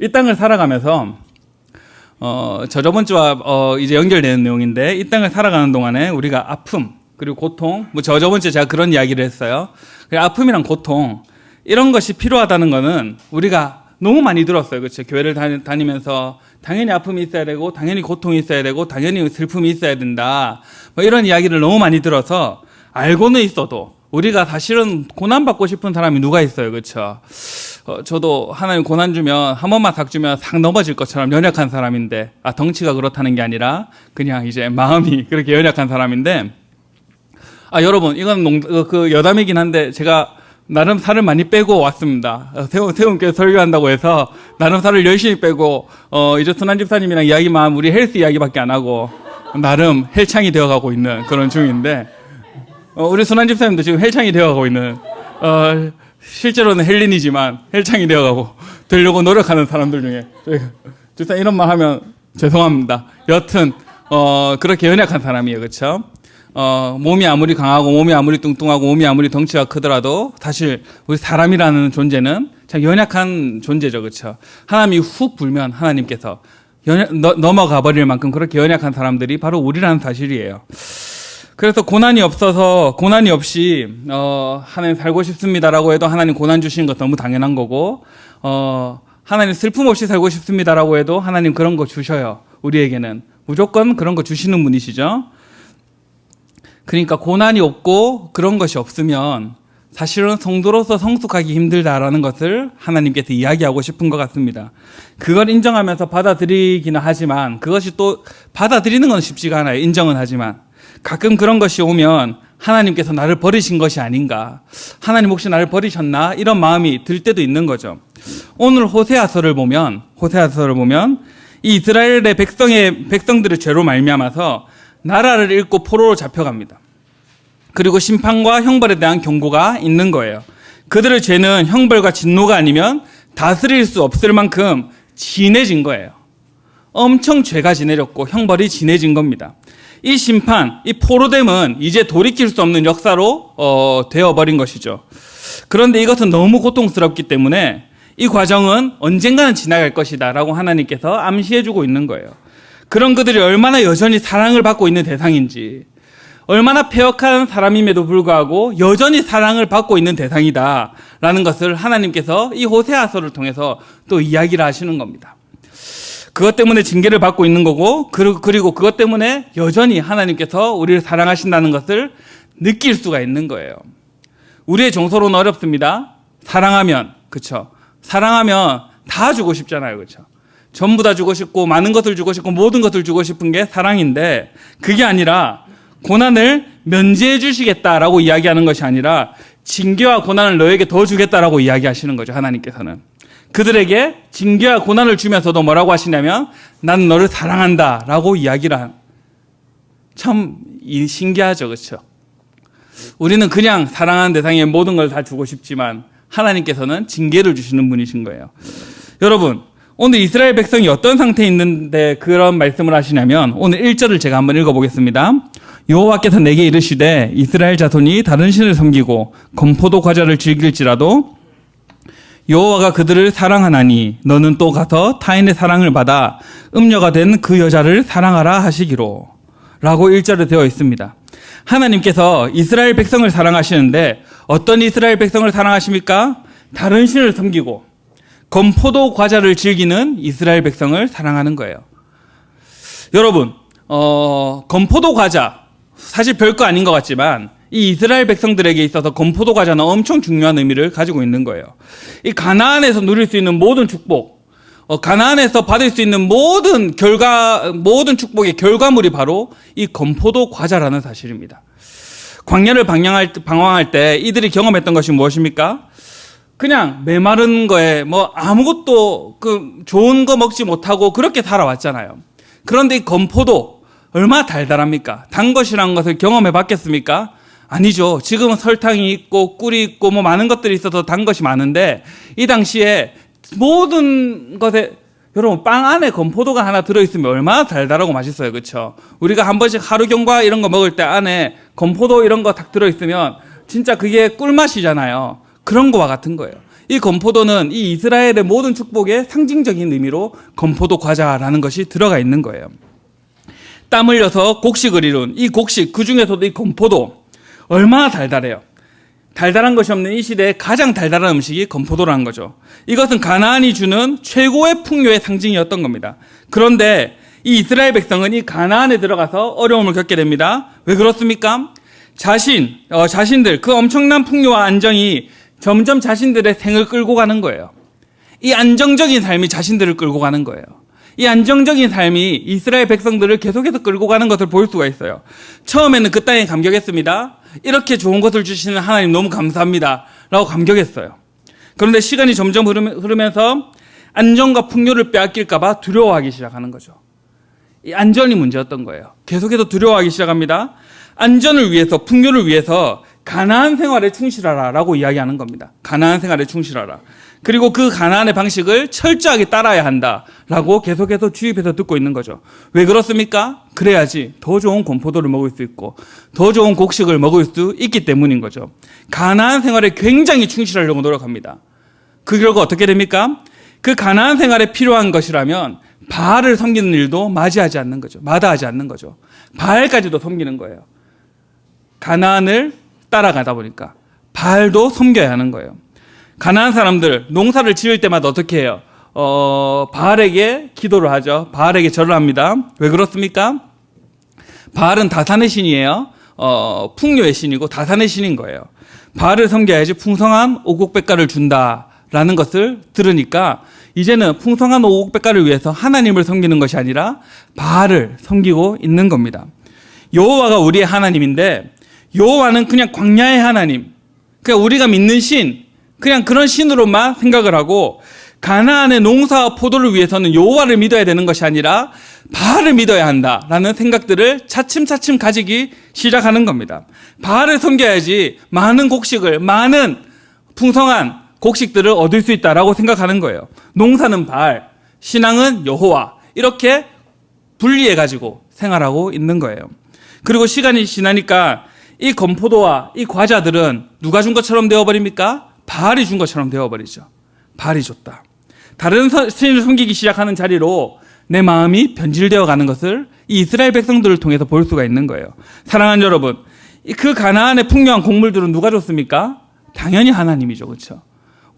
이 땅을 살아가면서 어, 저 저번 주와 어, 이제 연결되는 내용인데 이 땅을 살아가는 동안에 우리가 아픔 그리고 고통 뭐 저 저번 주에 제가 그런 이야기를 했어요. 그 아픔이랑 고통 이런 것이 필요하다는 거는 우리가 너무 많이 들었어요. 그렇죠? 교회를 다니, 다니 면서 당연히 아픔이 있어야 되고 당연히 고통이 있어야 되고 당연히 슬픔이 있어야 된다. 뭐 이런 이야기를 너무 많이 들어서 알고는 있어도 우리가 사실은 고난 받고 싶은 사람이 누가 있어요. 그렇죠? 어, 저도 하나님 고난 주면 한 번만 탁 주면 상 넘어질 것처럼 연약한 사람인데 아 덩치가 그렇다는 게 아니라 그냥 이제 마음이 그렇게 연약한 사람인데 아 여러분 이건 농, 어, 그 여담이긴 한데 제가 나름 살을 많이 빼고 왔습니다. 어, 세훈 세훈께 설교한다고 해서 나름 살을 열심히 빼고 어 이제 순환 집사님이랑 이야기만 우리 헬스 이야기밖에 안 하고 나름 헬창이 되어가고 있는 그런 중인데 어, 우리 순환 집사님도 지금 헬창이 되어가고 있는 어 실제로는 헬린이지만 헬창이 되어가고 되려고 노력하는 사람들 중에 저희가 이런 말 하면 죄송합니다. 여튼 어 그렇게 연약한 사람이에요, 그렇죠? 어, 몸이 아무리 강하고 몸이 아무리 뚱뚱하고 몸이 아무리 덩치가 크더라도 사실 우리 사람이라는 존재는 참 연약한 존재죠. 그렇죠? 하나님이 훅 불면 하나님께서 연약, 너, 넘어가 버릴 만큼 그렇게 연약한 사람들이 바로 우리라는 사실이에요. 그래서 고난이 없어서 고난이 없이 어, 하나님 살고 싶습니다라고 해도 하나님 고난 주시는 것 너무 당연한 거고 어, 하나님 슬픔 없이 살고 싶습니다라고 해도 하나님 그런 거 주셔요. 우리에게는 무조건 그런 거 주시는 분이시죠. 그러니까 고난이 없고 그런 것이 없으면 사실은 성도로서 성숙하기 힘들다라는 것을 하나님께서 이야기하고 싶은 것 같습니다. 그걸 인정하면서 받아들이기는 하지만 그것이 또 받아들이는 건 쉽지가 않아요. 인정은 하지만 가끔 그런 것이 오면 하나님께서 나를 버리신 것이 아닌가. 하나님 혹시 나를 버리셨나? 이런 마음이 들 때도 있는 거죠. 오늘 호세아서를 보면 호세아서를 보면 이 이스라엘의 백성의 백성들의 죄로 말미암아서 나라를 잃고 포로로 잡혀갑니다. 그리고 심판과 형벌에 대한 경고가 있는 거예요. 그들의 죄는 형벌과 진노가 아니면 다스릴 수 없을 만큼 진해진 거예요. 엄청 죄가 진해졌고 형벌이 진해진 겁니다. 이 심판, 이 포로됨은 이제 돌이킬 수 없는 역사로 어, 되어버린 것이죠. 그런데 이것은 너무 고통스럽기 때문에 이 과정은 언젠가는 지나갈 것이다 라고 하나님께서 암시해주고 있는 거예요. 그런 그들이 얼마나 여전히 사랑을 받고 있는 대상인지, 얼마나 폐역한 사람임에도 불구하고 여전히 사랑을 받고 있는 대상이다 라는 것을 하나님께서 이 호세아서를 통해서 또 이야기를 하시는 겁니다. 그것 때문에 징계를 받고 있는 거고 그리고 그것 때문에 여전히 하나님께서 우리를 사랑하신다는 것을 느낄 수가 있는 거예요. 우리의 정서로는 어렵습니다. 사랑하면 그렇죠. 사랑하면 다 주고 싶잖아요. 그렇죠. 전부 다 주고 싶고 많은 것을 주고 싶고 모든 것을 주고 싶은 게 사랑인데 그게 아니라 고난을 면제해 주시겠다라고 이야기하는 것이 아니라 징계와 고난을 너에게 더 주겠다라고 이야기하시는 거죠. 하나님께서는. 그들에게 징계와 고난을 주면서도 뭐라고 하시냐면 나는 너를 사랑한다 라고 이야기를 한. 참 신기하죠. 그렇죠? 우리는 그냥 사랑하는 대상에 모든 걸 다 주고 싶지만 하나님께서는 징계를 주시는 분이신 거예요. 여러분, 오늘 이스라엘 백성이 어떤 상태에 있는데 그런 말씀을 하시냐면 오늘 1절을 제가 한번 읽어보겠습니다. 여호와께서 내게 이르시되 이스라엘 자손이 다른 신을 섬기고 건포도 과자를 즐길지라도 여호와가 그들을 사랑하나니 너는 또 가서 타인의 사랑을 받아 음녀가 된 그 여자를 사랑하라 하시기로 라고 1절에 되어 있습니다. 하나님께서 이스라엘 백성을 사랑하시는데 어떤 이스라엘 백성을 사랑하십니까? 다른 신을 섬기고 건포도 과자를 즐기는 이스라엘 백성을 사랑하는 거예요. 여러분, 어, 건포도 과자 사실 별거 아닌 것 같지만 이 이스라엘 백성들에게 있어서 건포도 과자는 엄청 중요한 의미를 가지고 있는 거예요. 이 가나안에서 누릴 수 있는 모든 축복, 어, 가나안에서 받을 수 있는 모든 결과 모든 축복의 결과물이 바로 이 건포도 과자라는 사실입니다. 광야를 방황할, 방황할 때 이들이 경험했던 것이 무엇입니까? 그냥 메마른 거에 뭐 아무것도 그 좋은 거 먹지 못하고 그렇게 살아왔잖아요. 그런데 이 건포도 얼마나 달달합니까? 단 것이라는 것을 경험해 봤겠습니까? 아니죠. 지금은 설탕이 있고 꿀이 있고 뭐 많은 것들이 있어서 단 것이 많은데 이 당시에 모든 것에 여러분 빵 안에 건포도가 하나 들어있으면 얼마나 달달하고 맛있어요, 그렇죠? 우리가 한 번씩 하루 경과 이런 거 먹을 때 안에 건포도 이런 거 딱 들어있으면 진짜 그게 꿀맛이잖아요. 그런 거와 같은 거예요. 이 건포도는 이 이스라엘의 모든 축복의 상징적인 의미로 건포도 과자라는 것이 들어가 있는 거예요. 땀 흘려서 곡식을 이룬 이 곡식 그 중에서도 이 건포도 얼마나 달달해요. 달달한 것이 없는 이 시대에 가장 달달한 음식이 건포도라는 거죠. 이것은 가나안이 주는 최고의 풍요의 상징이었던 겁니다. 그런데 이 이스라엘 백성은 이 가나안에 들어가서 어려움을 겪게 됩니다. 왜 그렇습니까? 자신, 어, 자신들 그 엄청난 풍요와 안정이 점점 자신들의 생을 끌고 가는 거예요. 이 안정적인 삶이 자신들을 끌고 가는 거예요. 이 안정적인 삶이 이스라엘 백성들을 계속해서 끌고 가는 것을 볼 수가 있어요. 처음에는 그 땅에 감격했습니다. 이렇게 좋은 것을 주시는 하나님 너무 감사합니다. 라고 감격했어요. 그런데 시간이 점점 흐르면- 흐르면서 안정과 풍요를 빼앗길까봐 두려워하기 시작하는 거죠. 이 안전이 문제였던 거예요. 계속해서 두려워하기 시작합니다. 안전을 위해서, 풍요를 위해서 가나안 생활에 충실하라라고 이야기하는 겁니다. 가나안 생활에 충실하라. 그리고 그 가나안의 방식을 철저하게 따라야 한다라고 계속해서 주입해서 듣고 있는 거죠. 왜 그렇습니까? 그래야지 더 좋은 건포도를 먹을 수 있고 더 좋은 곡식을 먹을 수 있기 때문인 거죠. 가나안 생활에 굉장히 충실하려고 노력합니다. 그 결과 어떻게 됩니까? 그 가나안 생활에 필요한 것이라면 바알을 섬기는 일도 맞이하지 않는 거죠. 마다하지 않는 거죠. 바알까지도 섬기는 거예요. 가나안을 따라가다 보니까 바알도 섬겨야 하는 거예요. 가나안 사람들 농사를 지을 때마다 어떻게 해요? 어, 바알에게 기도를 하죠. 바알에게 절을 합니다. 왜 그렇습니까? 바알은 다산의 신이에요. 어, 풍요의 신이고 다산의 신인 거예요. 바알을 섬겨야지 풍성한 오곡백가를 준다라는 것을 들으니까 이제는 풍성한 오곡백가를 위해서 하나님을 섬기는 것이 아니라 바알을 섬기고 있는 겁니다. 여호와가 우리의 하나님인데 여호와는 그냥 광야의 하나님, 그냥 우리가 믿는 신, 그냥 그런 신으로만 생각을 하고 가나안의 농사와 포도를 위해서는 여호와를 믿어야 되는 것이 아니라 바알을 믿어야 한다라는 생각들을 차츰차츰 가지기 시작하는 겁니다. 바알을 섬겨야지 많은 곡식을 많은 풍성한 곡식들을 얻을 수 있다라고 생각하는 거예요. 농사는 바알, 신앙은 여호와 이렇게 분리해 가지고 생활하고 있는 거예요. 그리고 시간이 지나니까 이 건포도와 이 과자들은 누가 준 것처럼 되어버립니까? 바알이 준 것처럼 되어버리죠. 바알이 줬다. 다른 서- 신을 섬기기 시작하는 자리로 내 마음이 변질되어 가는 것을 이 이스라엘 백성들을 통해서 볼 수가 있는 거예요. 사랑하는 여러분, 이그 가나안의 풍요한 곡물들은 누가 줬습니까? 당연히 하나님이죠, 그렇죠?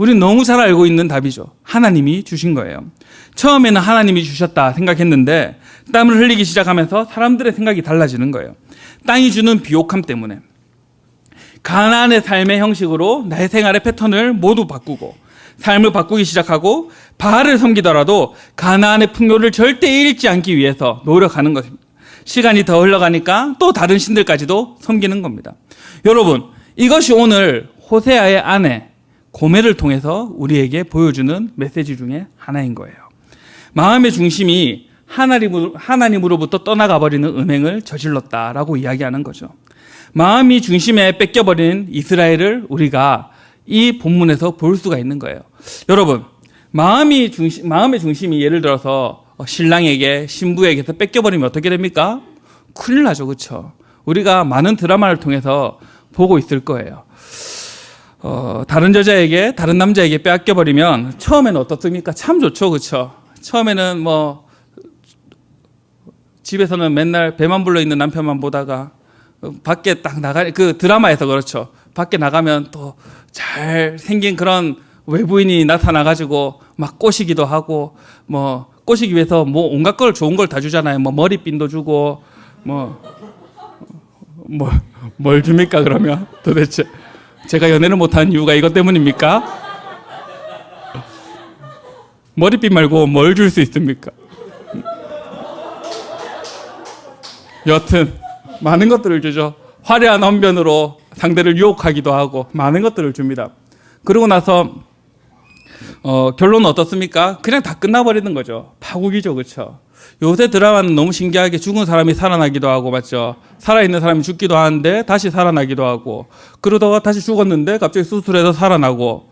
우리는 너무 잘 알고 있는 답이죠. 하나님이 주신 거예요. 처음에는 하나님이 주셨다 생각했는데 땀을 흘리기 시작하면서 사람들의 생각이 달라지는 거예요. 땅이 주는 비옥함 때문에 가나안의 삶의 형식으로 나의 생활의 패턴을 모두 바꾸고 삶을 바꾸기 시작하고 바알을 섬기더라도 가나안의 풍요를 절대 잃지 않기 위해서 노력하는 것입니다. 시간이 더 흘러가니까 또 다른 신들까지도 섬기는 겁니다. 여러분, 이것이 오늘 호세아의 아내 고멜을 통해서 우리에게 보여주는 메시지 중에 하나인 거예요. 마음의 중심이 하나님으로, 하나님으로 부터 떠나가 버리는 음행을 저질렀다라고 이야기하는 거죠. 마음이 중심에 뺏겨버린 이스라엘을 우리가 이 본문에서 볼 수가 있는 거예요. 여러분, 마음이 중심, 마음의 중심이 예를 들어서 어, 신랑에게 신부에게서 뺏겨버리면 어떻게 됩니까? 큰일 나죠, 그렇죠? 우리가 많은 드라마를 통해서 보고 있을 거예요. 어, 다른 여자에게 다른 남자에게 빼앗겨 버리면 처음에는 어떻습니까? 참 좋죠, 그렇죠? 처음에는 뭐 집에서는 맨날 배만 불러 있는 남편만 보다가 어, 밖에 딱 나가 그 드라마에서 그렇죠. 밖에 나가면 또 잘 생긴 그런 외부인이 나타나 가지고 막 꼬시기도 하고 뭐 꼬시기 위해서 뭐 온갖 걸 좋은 걸 다 주잖아요. 뭐 머리핀도 주고 뭐 뭐, 뭘 줍니까 그러면 도대체 제가 연애를 못하는 이유가 이것 때문입니까? 머리핀 말고 뭘 줄 수 있습니까? 여튼 많은 것들을 주죠. 화려한 언변으로 상대를 유혹하기도 하고 많은 것들을 줍니다. 그러고 나서 어, 결론은 어떻습니까? 그냥 다 끝나버리는 거죠. 파국이죠, 그렇죠? 요새 드라마는 너무 신기하게 죽은 사람이 살아나기도 하고 맞죠? 살아있는 사람이 죽기도 하는데 다시 살아나기도 하고 그러다가 다시 죽었는데 갑자기 수술해서 살아나고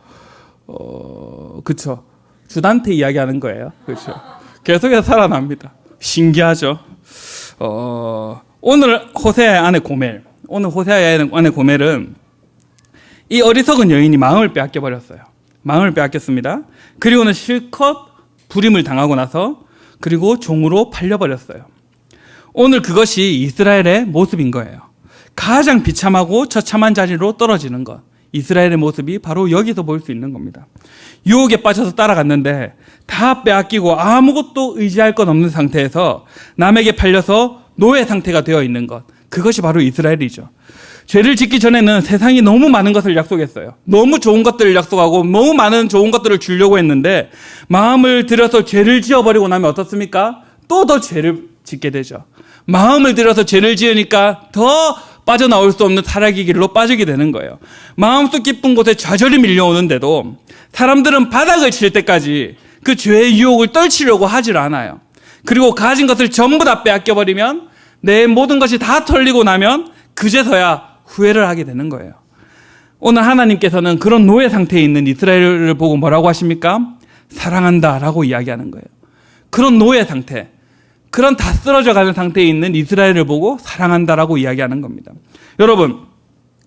어, 그쵸? 주단태 이야기하는 거예요, 그렇죠? 계속해서 살아납니다. 신기하죠? 어, 오늘 호세아의 아내 고멜, 오늘 호세아의 아내 고멜은 이 어리석은 여인이 마음을 빼앗겨 버렸어요. 마음을 빼앗겼습니다. 그리고는 실컷 불임을 당하고 나서 그리고 종으로 팔려버렸어요. 오늘 그것이 이스라엘의 모습인 거예요. 가장 비참하고 처참한 자리로 떨어지는 것. 이스라엘의 모습이 바로 여기서 볼 수 있는 겁니다. 유혹에 빠져서 따라갔는데 다 빼앗기고 아무것도 의지할 것 없는 상태에서 남에게 팔려서 노예 상태가 되어 있는 것. 그것이 바로 이스라엘이죠. 죄를 짓기 전에는 세상이 너무 많은 것을 약속했어요. 너무 좋은 것들을 약속하고 너무 많은 좋은 것들을 주려고 했는데 마음을 들여서 죄를 지어버리고 나면 어떻습니까? 또 더 죄를 짓게 되죠. 마음을 들여서 죄를 지으니까 더 빠져나올 수 없는 타락의 길로 빠지게 되는 거예요. 마음속 깊은 곳에 좌절이 밀려오는데도 사람들은 바닥을 칠 때까지 그 죄의 유혹을 떨치려고 하질 않아요. 그리고 가진 것을 전부 다 빼앗겨버리면 내 모든 것이 다 털리고 나면 그제서야 후회를 하게 되는 거예요. 오늘 하나님께서는 그런 노예 상태에 있는 이스라엘을 보고 뭐라고 하십니까? 사랑한다 라고 이야기하는 거예요. 그런 노예 상태, 그런 다 쓰러져 가는 상태에 있는 이스라엘을 보고 사랑한다 라고 이야기하는 겁니다. 여러분,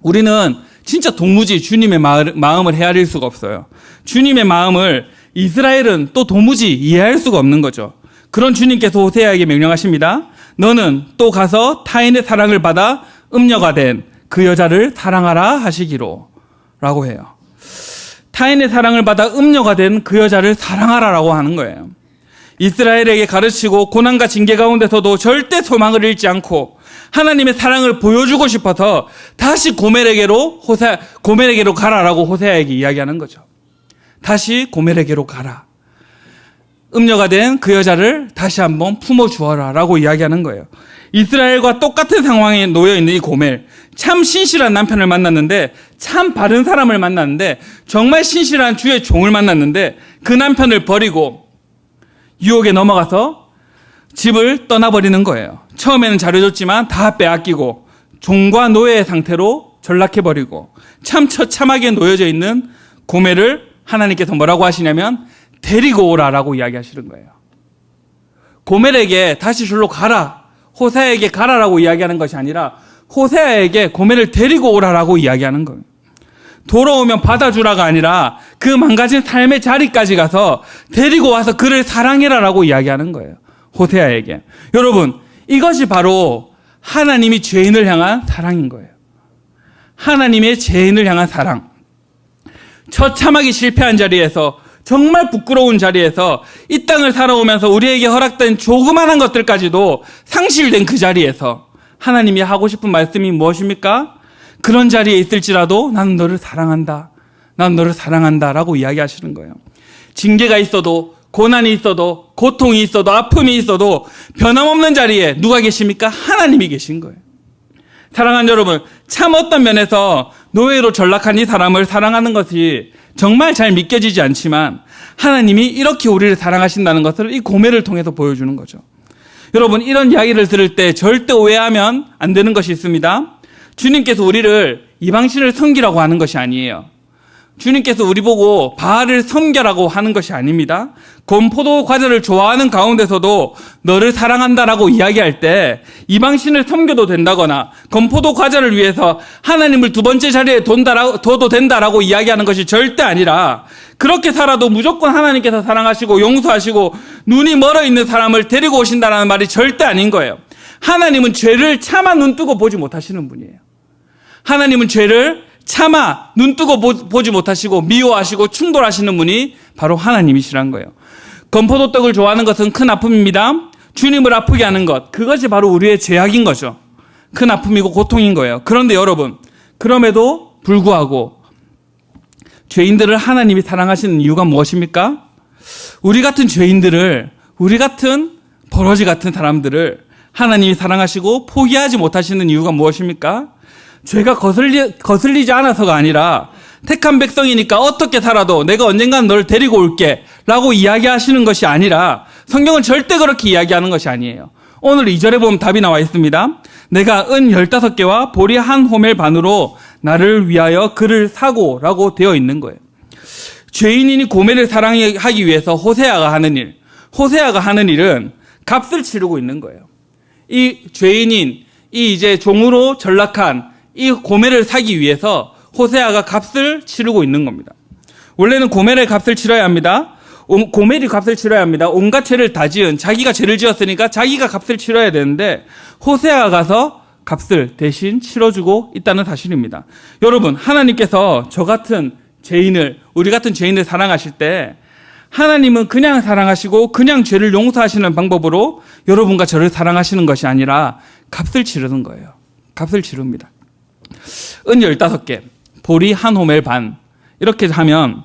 우리는 진짜 도무지 주님의 마음을 헤아릴 수가 없어요. 주님의 마음을 이스라엘은 또 도무지 이해할 수가 없는 거죠. 그런 주님께서 호세아에게 명령하십니다. 너는 또 가서 타인의 사랑을 받아 음녀가 된 그 여자를 사랑하라 하시기로 라고 해요. 타인의 사랑을 받아 음녀가 된 그 여자를 사랑하라라고 하는 거예요. 이스라엘에게 가르치고 고난과 징계 가운데서도 절대 소망을 잃지 않고 하나님의 사랑을 보여주고 싶어서 다시 고멜에게로 호세 고멜에게로 가라라고 호세아에게 이야기하는 거죠. 다시 고멜에게로 가라. 음녀가 된 그 여자를 다시 한번 품어 주어라라고 이야기하는 거예요. 이스라엘과 똑같은 상황에 놓여 있는 이 고멜 참 신실한 남편을 만났는데 참 바른 사람을 만났는데 정말 신실한 주의 종을 만났는데 그 남편을 버리고 유혹에 넘어가서 집을 떠나버리는 거예요. 처음에는 잘해줬지만 다 빼앗기고 종과 노예의 상태로 전락해버리고 참 처참하게 놓여져 있는 고매를 하나님께서 뭐라고 하시냐면 데리고 오라라고 이야기하시는 거예요. 고멜에게 다시 절로 가라. 호세아에게 가라라고 이야기하는 것이 아니라 호세아에게 고멜을 데리고 오라라고 이야기하는 거예요. 돌아오면 받아주라가 아니라 그 망가진 삶의 자리까지 가서 데리고 와서 그를 사랑해라라고 이야기하는 거예요. 호세아에게. 여러분, 이것이 바로 하나님이 죄인을 향한 사랑인 거예요. 하나님의 죄인을 향한 사랑. 처참하게 실패한 자리에서 정말 부끄러운 자리에서 이 땅을 살아오면서 우리에게 허락된 조그마한 것들까지도 상실된 그 자리에서 하나님이 하고 싶은 말씀이 무엇입니까? 그런 자리에 있을지라도 나는 너를 사랑한다. 난 너를 사랑한다. 라고 이야기하시는 거예요. 징계가 있어도, 고난이 있어도, 고통이 있어도, 아픔이 있어도, 변함없는 자리에 누가 계십니까? 하나님이 계신 거예요. 사랑하는 여러분, 참 어떤 면에서 노예로 전락한 이 사람을 사랑하는 것이 정말 잘 믿겨지지 않지만, 하나님이 이렇게 우리를 사랑하신다는 것을 이 고매를 통해서 보여주는 거죠. 여러분, 이런 이야기를 들을 때 절대 오해하면 안 되는 것이 있습니다. 주님께서 우리를 이방신을 섬기라고 하는 것이 아니에요. 주님께서 우리 보고 바알을 섬겨라고 하는 것이 아닙니다. 곰포도 과자를 좋아하는 가운데서도 너를 사랑한다라고 이야기할 때 이방신을 섬겨도 된다거나 건포도 과자를 위해서 하나님을 두 번째 자리에 둬도 된다라고 이야기하는 것이 절대 아니라 그렇게 살아도 무조건 하나님께서 사랑하시고 용서하시고 눈이 멀어 있는 사람을 데리고 오신다는 말이 절대 아닌 거예요. 하나님은 죄를 차마 눈 뜨고 보지 못하시는 분이에요. 하나님은 죄를 차마 눈 뜨고 보지 못하시고 미워하시고 충돌하시는 분이 바로 하나님이시란 거예요. 건포도 떡을 좋아하는 것은 큰 아픔입니다. 주님을 아프게 하는 것, 그것이 바로 우리의 죄악인 거죠. 큰 아픔이고 고통인 거예요. 그런데 여러분, 그럼에도 불구하고 죄인들을 하나님이 사랑하시는 이유가 무엇입니까? 우리 같은 죄인들을, 우리 같은 버러지 같은 사람들을 하나님이 사랑하시고 포기하지 못하시는 이유가 무엇입니까? 죄가 거슬리, 거슬리지 않아서가 아니라 택한 백성이니까 어떻게 살아도 내가 언젠간 널 데리고 올게 라고 이야기하시는 것이 아니라 성경은 절대 그렇게 이야기하는 것이 아니에요. 오늘 2절에 보면 답이 나와 있습니다. 내가 은 15개와 보리 한 호멜 반으로 나를 위하여 그를 사고 라고 되어 있는 거예요. 죄인인이 고멜을 사랑하기 위해서 호세아가 하는 일, 호세아가 하는 일은 값을 치르고 있는 거예요. 이 죄인인, 이 이제 종으로 전락한 이 고매를 사기 위해서 호세아가 값을 치르고 있는 겁니다. 원래는 고멜의 값을 치러야 합니다. 온- 고멜이 값을 치러야 합니다. 온갖 죄를 다 지은 자기가 죄를 지었으니까 자기가 값을 치러야 되는데 호세아가 가서 값을 대신 치러주고 있다는 사실입니다. 여러분 하나님께서 저 같은 죄인을 우리 같은 죄인을 사랑하실 때 하나님은 그냥 사랑하시고 그냥 죄를 용서하시는 방법으로 여러분과 저를 사랑하시는 것이 아니라 값을 치르는 거예요. 값을 치릅니다. 은 15개, 보리 한 호멜 반. 이렇게 하면,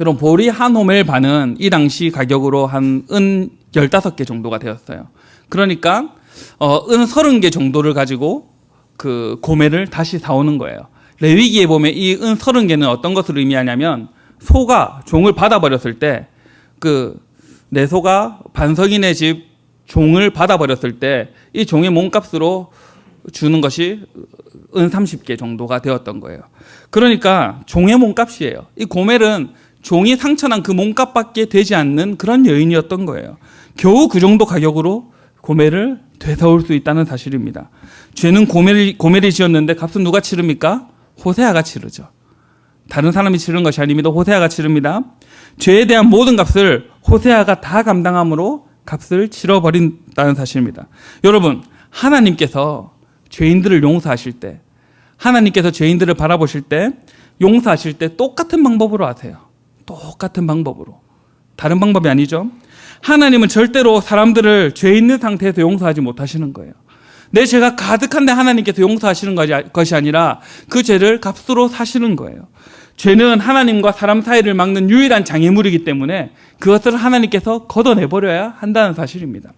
여러분, 보리 한 호멜 반은 이 당시 가격으로 한 은 15개 정도가 되었어요. 그러니까, 어, 은 30개 정도를 가지고 그 고매를 다시 사오는 거예요. 레위기에 보면 이 은 30개는 어떤 것을 의미하냐면, 소가 종을 받아버렸을 때, 그, 내 소가 반석인의 집 종을 받아버렸을 때, 이 종의 몸값으로 주는 것이 은 30개 정도가 되었던 거예요. 그러니까 종의 몸값이에요. 이 고멜은 종이 상처난 그 몸값밖에 되지 않는 그런 여인이었던 거예요. 겨우 그 정도 가격으로 고멜을 되사올 수 있다는 사실입니다. 죄는 고멜이, 고멜이 지었는데 값은 누가 치릅니까? 호세아가 치르죠. 다른 사람이 치르는 것이 아닙니다. 호세아가 치릅니다. 죄에 대한 모든 값을 호세아가 다 감당함으로 값을 치러버린다는 사실입니다. 여러분, 하나님께서 죄인들을 용서하실 때, 하나님께서 죄인들을 바라보실 때, 용서하실 때 똑같은 방법으로 하세요. 똑같은 방법으로. 다른 방법이 아니죠. 하나님은 절대로 사람들을 죄 있는 상태에서 용서하지 못하시는 거예요. 내 죄가 가득한데 하나님께서 용서하시는 것이- 아니라 그 죄를 값으로 사시는 거예요. 죄는 하나님과 사람 사이를 막는 유일한 장애물이기 때문에 그것을 하나님께서 걷어내버려야 한다는 사실입니다.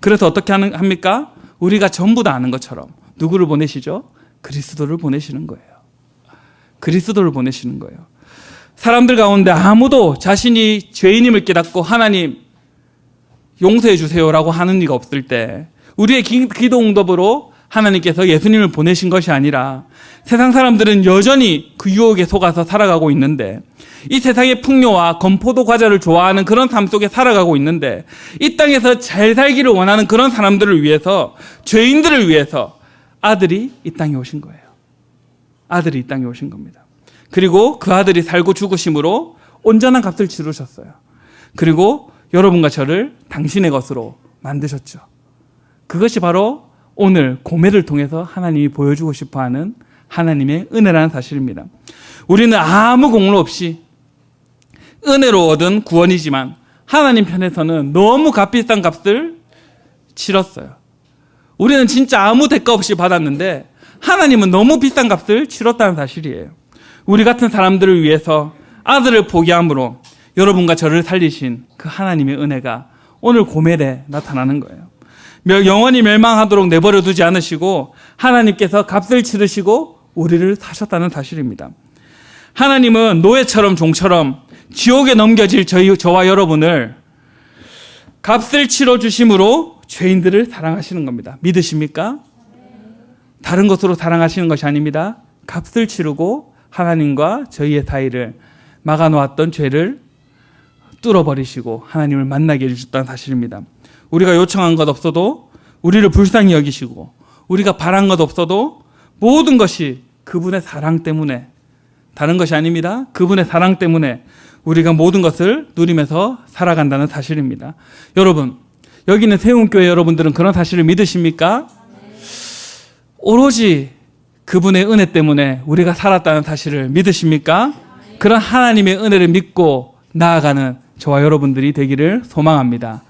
그래서 어떻게 하는, 합니까? 우리가 전부 다 아는 것처럼 누구를 보내시죠? 그리스도를 보내시는 거예요. 그리스도를 보내시는 거예요. 사람들 가운데 아무도 자신이 죄인임을 깨닫고 하나님 용서해 주세요라고 하는 이가 없을 때 우리의 기, 기도 응답으로 하나님께서 예수님을 보내신 것이 아니라 세상 사람들은 여전히 그 유혹에 속아서 살아가고 있는데 이 세상의 풍요와 건포도 과자를 좋아하는 그런 삶 속에 살아가고 있는데 이 땅에서 잘 살기를 원하는 그런 사람들을 위해서 죄인들을 위해서 아들이 이 땅에 오신 거예요. 아들이 이 땅에 오신 겁니다. 그리고 그 아들이 살고 죽으심으로 온전한 값을 치르셨어요. 그리고 여러분과 저를 당신의 것으로 만드셨죠. 그것이 바로 오늘 고매를 통해서 하나님이 보여주고 싶어 하는 하나님의 은혜라는 사실입니다. 우리는 아무 공로 없이 은혜로 얻은 구원이지만 하나님 편에서는 너무 값비싼 값을 치렀어요. 우리는 진짜 아무 대가 없이 받았는데 하나님은 너무 비싼 값을 치렀다는 사실이에요. 우리 같은 사람들을 위해서 아들을 포기함으로 여러분과 저를 살리신 그 하나님의 은혜가 오늘 고멜에 나타나는 거예요. 멸- 영원히 멸망하도록 내버려 두지 않으시고 하나님께서 값을 치르시고 우리를 사셨다는 사실입니다. 하나님은 노예처럼 종처럼 지옥에 넘겨질 저희, 저와 여러분을 값을 치러 주심으로 죄인들을 사랑하시는 겁니다. 믿으십니까? 다른 것으로 사랑하시는 것이 아닙니다. 값을 치르고 하나님과 저희의 사이를 막아놓았던 죄를 뚫어버리시고 하나님을 만나게 해주셨다는 사실입니다. 우리가 요청한 것 없어도 우리를 불쌍히 여기시고 우리가 바란 것 없어도 모든 것이 그분의 사랑 때문에 다른 것이 아닙니다. 그분의 사랑 때문에 우리가 모든 것을 누리면서 살아간다는 사실입니다. 여러분, 여기 있는 세운교회 여러분들은 그런 사실을 믿으십니까? 오로지 그분의 은혜 때문에 우리가 살았다는 사실을 믿으십니까? 그런 하나님의 은혜를 믿고 나아가는 저와 여러분들이 되기를 소망합니다.